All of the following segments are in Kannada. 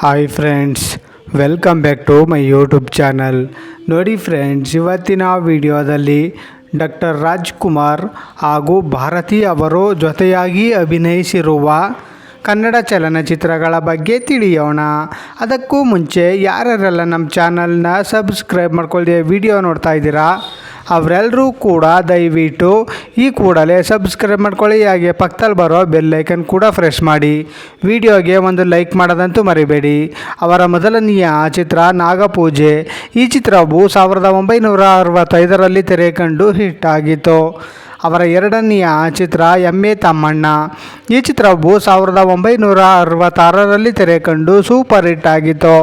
Hi friends welcome back to my YouTube channel ನೋಡಿ ಫ್ರೆಂಡ್ಸ್ ಇವತ್ತಿನ ವಿಡಿಯೋದಲ್ಲಿ ಡಾಕ್ಟರ್ ರಾಜ್ಕುಮಾರ್ ಹಾಗೂ ಭಾರತಿ ಅವರು ಜೊತೆಯಾಗಿ ಅಭಿನಯಿಸಿರುವ ಕನ್ನಡ ಚಲನಚಿತ್ರಗಳ ಬಗ್ಗೆ ತಿಳಿಯೋಣ. ಅದಕ್ಕೂ ಮುಂಚೆ ಯಾರ್ಯಾರೆಲ್ಲ ನಮ್ಮ ಚಾನಲ್ನ ಸಬ್ಸ್ಕ್ರೈಬ್ ಮಾಡ್ಕೊಳ್ಳದೆ ವಿಡಿಯೋ ನೋಡ್ತಾ ಇದ್ದೀರಾ? ಅವರೆಲ್ಲರೂ ಕೂಡ ದಯವಿಟ್ಟು ಈ ಕೂಡಲೇ ಸಬ್ಸ್ಕ್ರೈಬ್ ಮಾಡ್ಕೊಳ್ಳಿ, ಹಾಗೆ ಪಕ್ಕದಲ್ಲಿ ಬರೋ ಬೆಲ್ ಲೈಕನ್ ಕೂಡ ಫ್ರೆಶ್ ಮಾಡಿ. ವಿಡಿಯೋಗೆ ಒಂದು ಲೈಕ್ ಮಾಡೋದಂತೂ ಮರಿಬೇಡಿ. ಅವರ ಮೊದಲನೆಯ ಚಿತ್ರ ನಾಗಪೂಜೆ. ಈ ಚಿತ್ರವು ಸಾವಿರದ ಒಂಬೈನೂರ ಅರವತ್ತೈದರಲ್ಲಿ ತೆರೆ ಕಂಡು ಹಿಟ್ ಆಗಿತ್ತು. ಅವರ ಎರಡನೆಯ ಚಿತ್ರ ಎಂ ತಮ್ಮಣ್ಣ. ಈ ಚಿತ್ರವು ಸಾವಿರದ ಒಂಬೈನೂರ ಅರವತ್ತಾರರಲ್ಲಿ ತೆರೆ ಕಂಡು ಸೂಪರ್ ಹಿಟ್ ಆಗಿತ್ತು.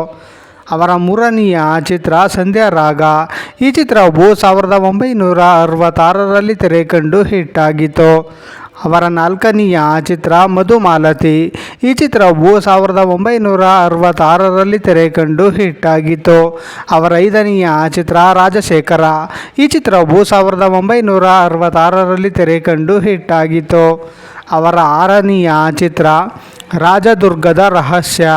ಅವರ ಮೂರನೆಯ ಚಿತ್ರ ಸಂಧ್ಯಾ ರಾಗ. ಈ ಚಿತ್ರವು ಸಾವಿರದ ಒಂಬೈನೂರ ಅರವತ್ತಾರರಲ್ಲಿ ಹಿಟ್ ಆಗಿತ್ತು. ಅವರ ನಾಲ್ಕನೆಯ ಚಿತ್ರ ಮಧುಮಾಲತಿ. ಈ ಚಿತ್ರವು ಸಾವಿರದ ಒಂಬೈನೂರ ಅರವತ್ತಾರರಲ್ಲಿ ಹಿಟ್ ಆಗಿತ್ತು. ಅವರ ಐದನೆಯ ಚಿತ್ರ ರಾಜಶೇಖರ. ಈ ಚಿತ್ರವು ಸಾವಿರದ ಒಂಬೈನೂರ ಅರವತ್ತಾರರಲ್ಲಿ ಹಿಟ್ ಆಗಿತ್ತು. ಅವರ ಆರನೆಯ ಚಿತ್ರ ರಾಜದುರ್ಗದ ರಹಸ್ಯ.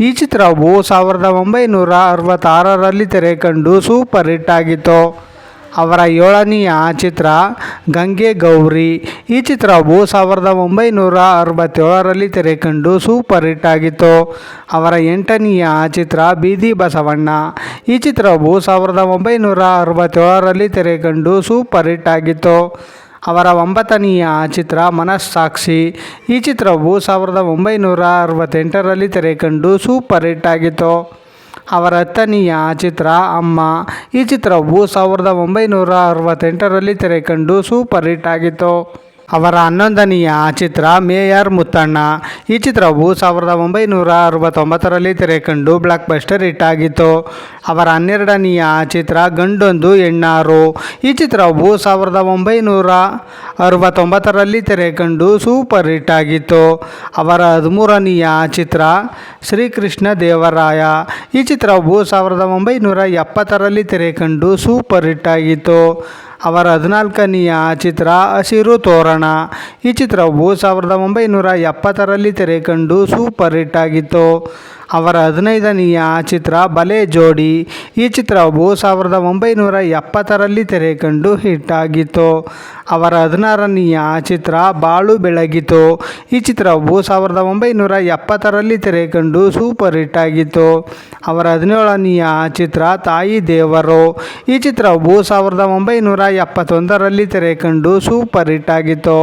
ಈ ಚಿತ್ರವು ಸಾವಿರದ ಒಂಬೈನೂರ ಅರವತ್ತಾರರಲ್ಲಿ ತೆರೆ ಕಂಡು ಸೂಪರ್ ಹಿಟ್ ಆಗಿತ್ತು. ಅವರ ಏಳನೆಯ ಚಿತ್ರ ಗಂಗೆ ಗೌರಿ. ಈ ಚಿತ್ರವು ಸಾವಿರದ ಒಂಬೈನೂರ ಅರವತ್ತೇಳರಲ್ಲಿ ತೆರೆ ಕಂಡು ಸೂಪರ್ ಹಿಟ್ ಆಗಿತ್ತು. ಅವರ ಎಂಟನೆಯ ಚಿತ್ರ ಬೀದಿ ಬಸವಣ್ಣ. ಈ ಚಿತ್ರವು ಸಾವಿರದ ಒಂಬೈನೂರ ಅರವತ್ತೇಳರಲ್ಲಿ ತೆರೆ ಕಂಡು ಸೂಪರ್ ಹಿಟ್ ಆಗಿತ್ತು. ಅವರ ಒಂಬತ್ತನೆಯ ಚಿತ್ರ ಮನಸ್ಸಾಕ್ಷಿ. ಈ ಚಿತ್ರವು ಸಾವಿರದ ಒಂಬೈನೂರ ಅರವತ್ತೆಂಟರಲ್ಲಿ ತೆರೆ ಕಂಡು ಸೂಪರ್ ಹಿಟ್ ಆಗಿತ್ತು. ಅವರ ಹತ್ತನೆಯ ಚಿತ್ರ ಅಮ್ಮ. ಈ ಚಿತ್ರವು ಸಾವಿರದ ಒಂಬೈನೂರ ಅರವತ್ತೆಂಟರಲ್ಲಿ ತೆರೆ ಕಂಡು ಸೂಪರ್ ಹಿಟ್ ಆಗಿತ್ತು. ಅವರ ಹನ್ನೊಂದನೆಯ ಚಿತ್ರ ಮೇಯರ್ ಮುತ್ತಣ್ಣ. ಈ ಚಿತ್ರವು ಸಾವಿರದ ಒಂಬೈನೂರ ಅರವತ್ತೊಂಬತ್ತರಲ್ಲಿ ತೆರೆ ಕಂಡು ಬ್ಲಾಕ್ ಬಸ್ಟರ್ ಹಿಟ್ ಆಗಿತ್ತು. ಅವರ ಹನ್ನೆರಡನೆಯ ಚಿತ್ರ ಗಂಡೊಂದು ಹೆಣ್ಣಾರು. ಈ ಚಿತ್ರವು ಸಾವಿರದ ಒಂಬೈನೂರ ಅರವತ್ತೊಂಬತ್ತರಲ್ಲಿ ತೆರೆ ಕಂಡು ಸೂಪರ್ ಹಿಟ್ ಆಗಿತ್ತು. ಅವರ ಹದಿಮೂರನೆಯ ಚಿತ್ರ ಶ್ರೀಕೃಷ್ಣ ದೇವರಾಯ. ಈ ಚಿತ್ರವು ಸಾವಿರದ ಒಂಬೈನೂರ ಎಪ್ಪತ್ತರಲ್ಲಿ ತೆರೆ ಕಂಡು ಸೂಪರ್ ಹಿಟ್ ಆಗಿತ್ತು. ಅವರ ಹದಿನಾಲ್ಕನೆಯ ಚಿತ್ರ ಹಸಿರು ತೋರಣ. ಈ ಚಿತ್ರವು ಸಾವಿರದ ಒಂಬೈನೂರ ಎಪ್ಪತ್ತರಲ್ಲಿ ತೆರೆ ಕಂಡು ಸೂಪರ್ ಹಿಟ್ ಆಗಿತ್ತು. ಅವರ ಹದಿನೈದನೆಯ ಚಿತ್ರ ಬಲೆ ಜೋಡಿ. ಈ ಚಿತ್ರವು ಸಾವಿರದ ಒಂಬೈನೂರ ಎಪ್ಪತ್ತರಲ್ಲಿ ಹಿಟ್ ಆಗಿತ್ತು. ಅವರ ಹದಿನಾರನೆಯ ಚಿತ್ರ ಬಾಳು ಬೆಳಗಿತು. ಈ ಚಿತ್ರವು ಸಾವಿರದ ಒಂಬೈನೂರ ಎಪ್ಪತ್ತರಲ್ಲಿ ತೆರೆ ಕಂಡು ಸೂಪರ್ ಹಿಟ್ ಆಗಿತ್ತು. ಅವರ ಹದಿನೇಳನೆಯ ಚಿತ್ರ ತಾಯಿ ದೇವರು. ಈ ಚಿತ್ರವು ಸಾವಿರದ ಒಂಬೈನೂರ ಎಪ್ಪತ್ತೊಂದರಲ್ಲಿ ತೆರೆ ಕಂಡು ಸೂಪರ್ ಹಿಟ್ ಆಗಿತ್ತು.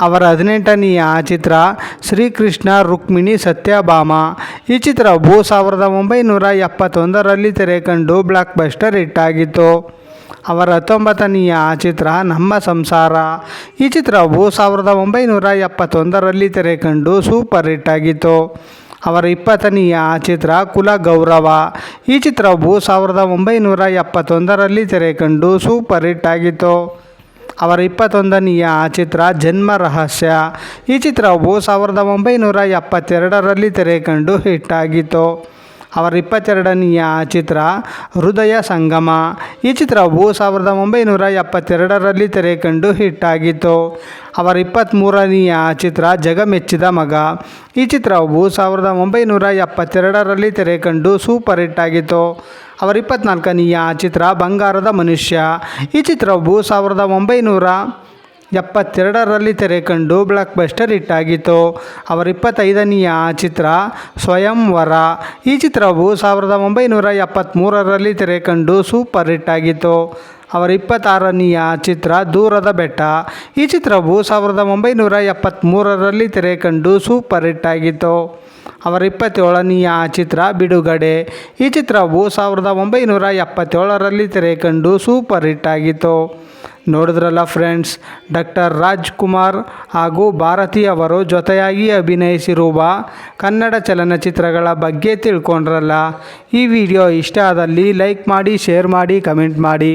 ಅವರ ಹದಿನೆಂಟನೆಯ ಚಿತ್ರ ಶ್ರೀಕೃಷ್ಣ ರುಕ್ಮಿಣಿ ಸತ್ಯಭಾಮ. ಈ ಚಿತ್ರವು ಸಾವಿರದ ಒಂಬೈನೂರ ಎಪ್ಪತ್ತೊಂದರಲ್ಲಿ ತೆರೆ ಕಂಡು ಬ್ಲಾಕ್ ಬಸ್ಟರ್ ಹಿಟ್ ಆಗಿತ್ತು. ಅವರ ಹತ್ತೊಂಬತ್ತನೆಯ ಚಿತ್ರ ನಮ್ಮ ಸಂಸಾರ. ಈ ಚಿತ್ರವು ಸಾವಿರದ ಒಂಬೈನೂರ ಎಪ್ಪತ್ತೊಂದರಲ್ಲಿ ತೆರೆ ಕಂಡು ಸೂಪರ್ ಹಿಟ್ ಆಗಿತ್ತು. ಅವರ ಇಪ್ಪತ್ತನೆಯ ಚಿತ್ರ ಕುಲ ಗೌರವ. ಈ ಚಿತ್ರವು ಸಾವಿರದ ಒಂಬೈನೂರ ಎಪ್ಪತ್ತೊಂದರಲ್ಲಿ ತೆರೆ ಕಂಡು ಸೂಪರ್ ಹಿಟ್ ಆಗಿತ್ತು. ಅವರ ಇಪ್ಪತ್ತೊಂದನೆಯ ಚಿತ್ರ ಜನ್ಮ ರಹಸ್ಯ. ಈ ಚಿತ್ರವು ಸಾವಿರದ ಒಂಬೈನೂರ ಎಪ್ಪತ್ತೆರಡರಲ್ಲಿ ತೆರೆ ಕಂಡು ಹಿಟ್ ಆಗಿತ್ತು ಅವರ ಇಪ್ಪತ್ತೆರಡನೆಯ ಚಿತ್ರ ಹೃದಯ ಸಂಗಮ. ಈ ಚಿತ್ರವು ಸಾವಿರದ ಒಂಬೈನೂರ ಎಪ್ಪತ್ತೆರಡರಲ್ಲಿ ತೆರೆ ಕಂಡು ಹಿಟ್ ಆಗಿತ್ತು ಅವರ ಇಪ್ಪತ್ತ್ಮೂರನೆಯ ಚಿತ್ರ ಜಗಮೆಚ್ಚಿದ ಮಗ. ಈ ಚಿತ್ರವು ಸಾವಿರದ ಒಂಬೈನೂರ ಎಪ್ಪತ್ತೆರಡರಲ್ಲಿ ತೆರೆ ಕಂಡು ಸೂಪರ್ ಹಿಟ್ ಆಗಿತ್ತು. ಅವರ ಇಪ್ಪತ್ತ್ನಾಲ್ಕನೆಯ ಚಿತ್ರ ಬಂಗಾರದ ಮನುಷ್ಯ. ಈ ಚಿತ್ರವು ಸಾವಿರದ ಒಂಬೈನೂರ ಎಪ್ಪತ್ತೆರಡರಲ್ಲಿ ತೆರೆ ಕಂಡು ಬ್ಲಾಕ್ ಬಸ್ಟರ್ ಹಿಟ್ ಆಗಿತ್ತು. ಅವರ ಇಪ್ಪತ್ತೈದನೆಯ ಚಿತ್ರ ಸ್ವಯಂವರ. ಈ ಚಿತ್ರವು ಸಾವಿರದ ಒಂಬೈನೂರ ಎಪ್ಪತ್ತ್ಮೂರರಲ್ಲಿ ತೆರೆ ಕಂಡು ಸೂಪರ್ ಹಿಟ್ ಆಗಿತ್ತು. ಅವರ ಇಪ್ಪತ್ತಾರನೆಯ ಚಿತ್ರ ದೂರದ ಬೆಟ್ಟ. ಈ ಚಿತ್ರವು ಸಾವಿರದ ಒಂಬೈನೂರ ಎಪ್ಪತ್ತ್ಮೂರರಲ್ಲಿ ತೆರೆ ಕಂಡು ಸೂಪರ್ ಹಿಟ್ ಆಗಿತ್ತು. ಅವರ ಇಪ್ಪತ್ತೇಳನೆಯ ಚಿತ್ರ ಬಿಡುಗಡೆ. ಈ ಚಿತ್ರವು ಸಾವಿರದ ಒಂಬೈನೂರ ಎಪ್ಪತ್ತೇಳರಲ್ಲಿ ತೆರೆ ಕಂಡು ಸೂಪರ್ ಹಿಟ್ ಆಗಿತ್ತು. ನೋಡಿದ್ರಲ್ಲ ಫ್ರೆಂಡ್ಸ್, ಡಾಕ್ಟರ್ ರಾಜ್ಕುಮಾರ್ ಹಾಗೂ ಭಾರತಿ ಅವರು ಜೊತೆಯಾಗಿ ಅಭಿನಯಿಸಿರುವ ಕನ್ನಡ ಚಲನಚಿತ್ರಗಳ ಬಗ್ಗೆ ತಿಳ್ಕೊಂಡ್ರಲ್ಲ. ಈ ವಿಡಿಯೋ ಇಷ್ಟ ಆದಲ್ಲಿ ಲೈಕ್ ಮಾಡಿ, ಶೇರ್ ಮಾಡಿ, ಕಮೆಂಟ್ ಮಾಡಿ.